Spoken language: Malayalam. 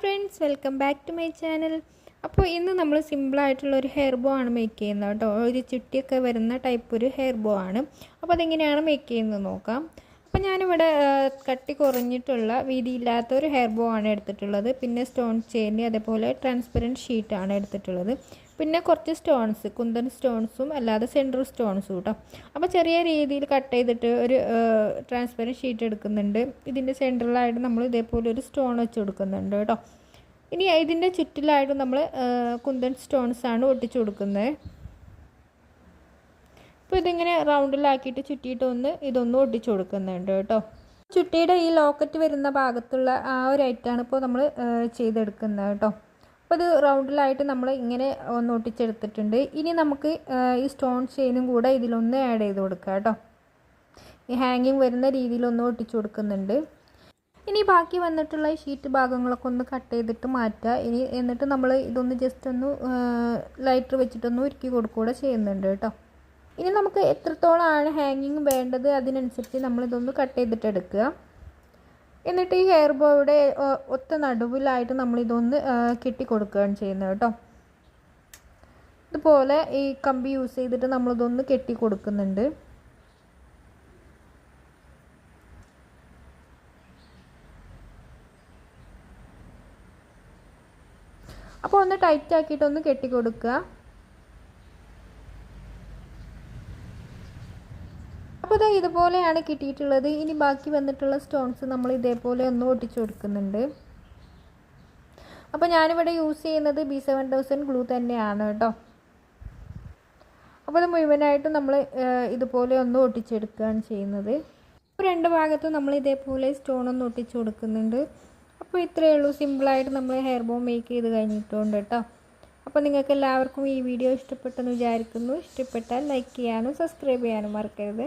Friends welcome back to my channel അപ്പോൾ ഇന്ന് നമ്മൾ സിമ്പിളായിട്ടുള്ള ഒരു ഹെയർ ബോ ആണ് മേക്ക് ചെയ്യുന്നത് കേട്ടോ. ഒരു ചുട്ടിയൊക്കെ വരുന്ന ടൈപ്പ് ഒരു ഹെയർ ബോ ആണ്. അപ്പോൾ അതെങ്ങനെയാണ് മേക്ക് ചെയ്യുന്നത് നോക്കാം. അപ്പോൾ ഞാനിവിടെ കട്ടി കുറഞ്ഞിട്ടുള്ള വീതിയില്ലാത്ത ഒരു ഹെയർ ബോ ആണ് എടുത്തിട്ടുള്ളത്. പിന്നെ സ്റ്റോൺ ചെയിൻ അതേപോലെ ട്രാൻസ്പെറന്റ് ഷീറ്റാണ് എടുത്തിട്ടുള്ളത്. പിന്നെ കുറച്ച് സ്റ്റോൺസ് കുന്തൻ സ്റ്റോൺസും അല്ലാതെ സെൻട്രൽ സ്റ്റോൺസും കേട്ടോ അപ്പോൾ ചെറിയ രീതിയിൽ കട്ട് ചെയ്തിട്ട് ഒരു ട്രാൻസ്പെറന്റ് ഷീറ്റ് എടുക്കുന്നുണ്ട്. ഇതിന്റെ സെൻട്രലായിട്ട് നമ്മൾ ഇതേപോലെ ഒരു സ്റ്റോൺ വെച്ച് കൊടുക്കുന്നുണ്ട് കേട്ടോ ഇനി ഇതിന്റെ ചുറ്റിലായിട്ട് നമ്മൾ കുന്തൻ സ്റ്റോൺസാണ് ഒട്ടിച്ചു കൊടുക്കുന്നത്. അപ്പോൾ ഇതിങ്ങനെ റൗണ്ടിലാക്കിയിട്ട് ചുറ്റിയിട്ട് ഒന്ന് ഇതൊന്ന് ഒട്ടിച്ചു കൊടുക്കുന്നുണ്ട് കേട്ടോ. ചുട്ടിയുടെ ഈ ലോക്കറ്റ് വരുന്ന ഭാഗത്തുള്ള ആ ഒരു ഐറ്റാണ് ഇപ്പോൾ നമ്മൾ ചെയ്തെടുക്കുന്നത് കേട്ടോ. അപ്പോൾ ഇത് റൗണ്ടിലായിട്ട് നമ്മൾ ഇങ്ങനെ ഒന്ന് ഒട്ടിച്ചെടുത്തിട്ടുണ്ട്. ഇനി നമുക്ക് ഈ സ്റ്റോൺ ചെയിനും കൂടെ ഇതിലൊന്ന് ആഡ് ചെയ്ത് കൊടുക്കാം കേട്ടോ. ഈ ഹാങ്ങിങ് വരുന്ന രീതിയിലൊന്ന് ഒട്ടിച്ചു കൊടുക്കുന്നുണ്ട്. ഇനി ബാക്കി വന്നിട്ടുള്ള ഈ ഷീറ്റ് ഭാഗങ്ങളൊക്കെ ഒന്ന് കട്ട് ചെയ്തിട്ട് മാറ്റുക ഇനി എന്നിട്ട് നമ്മൾ ഇതൊന്ന് ജസ്റ്റ് ഒന്ന് ലൈറ്റർ വെച്ചിട്ടൊന്ന് ഉരുക്കി കൊടുക്കുകയൂടെ ചെയ്യുന്നുണ്ട് കേട്ടോ. ഇനി നമുക്ക് എത്രത്തോളമാണ് ഹാങ്ങിങ് വേണ്ടത്? അതിനനുസരിച്ച് നമ്മളിതൊന്ന് കട്ട് ചെയ്തിട്ട് എടുക്കുക എന്നിട്ട് ഈ ഹെയർ ബോയുടെ ഒത്ത നടുവിലായിട്ട് നമ്മളിതൊന്ന് കെട്ടി കൊടുക്കുകയാണ് ചെയ്യുന്നത് കേട്ടോ. ഇതുപോലെ ഈ കമ്പി യൂസ് ചെയ്തിട്ട് നമ്മളിതൊന്ന് കെട്ടി കൊടുക്കുന്നുണ്ട് അപ്പോൾ ഒന്ന് ടൈറ്റ് ആക്കിയിട്ട് ഒന്ന് കെട്ടി കൊടുക്കുക ഇതാ ഇതുപോലെയാണ് കിട്ടിയിട്ടുള്ളത്. ഇനി ബാക്കി വന്നിട്ടുള്ള സ്റ്റോൺസ് നമ്മൾ ഇതേപോലെ ഒന്ന് ഒട്ടിച്ചു കൊടുക്കുന്നുണ്ട്. അപ്പോൾ ഞാനിവിടെ യൂസ് ചെയ്യുന്നത് ബി സെവൻ തൗസൻഡ് ഗ്ലൂ തന്നെയാണ് കേട്ടോ. അപ്പോൾ ഇത് മുഴുവനായിട്ടും നമ്മൾ ഇതുപോലെ ഒന്ന് ഒട്ടിച്ചെടുക്കുകയാണ് ചെയ്യുന്നത്. രണ്ട് ഭാഗത്തും നമ്മൾ ഇതേപോലെ സ്റ്റോൺ ഒന്ന് ഒട്ടിച്ചു കൊടുക്കുന്നുണ്ട്. അപ്പോൾ ഇത്രയേ ഉള്ളൂ. സിമ്പിളായിട്ട് നമ്മൾ ഹെയർ ബോം മേക്ക് ചെയ്ത് കഴിഞ്ഞിട്ടുണ്ട് കേട്ടോ. അപ്പോൾ നിങ്ങൾക്ക് എല്ലാവർക്കും ഈ വീഡിയോ ഇഷ്ടപ്പെട്ടെന്ന് വിചാരിക്കുന്നു. ഇഷ്ടപ്പെട്ടാൽ ലൈക്ക് ചെയ്യാനും സബ്സ്ക്രൈബ് ചെയ്യാനും മറക്കരുത്.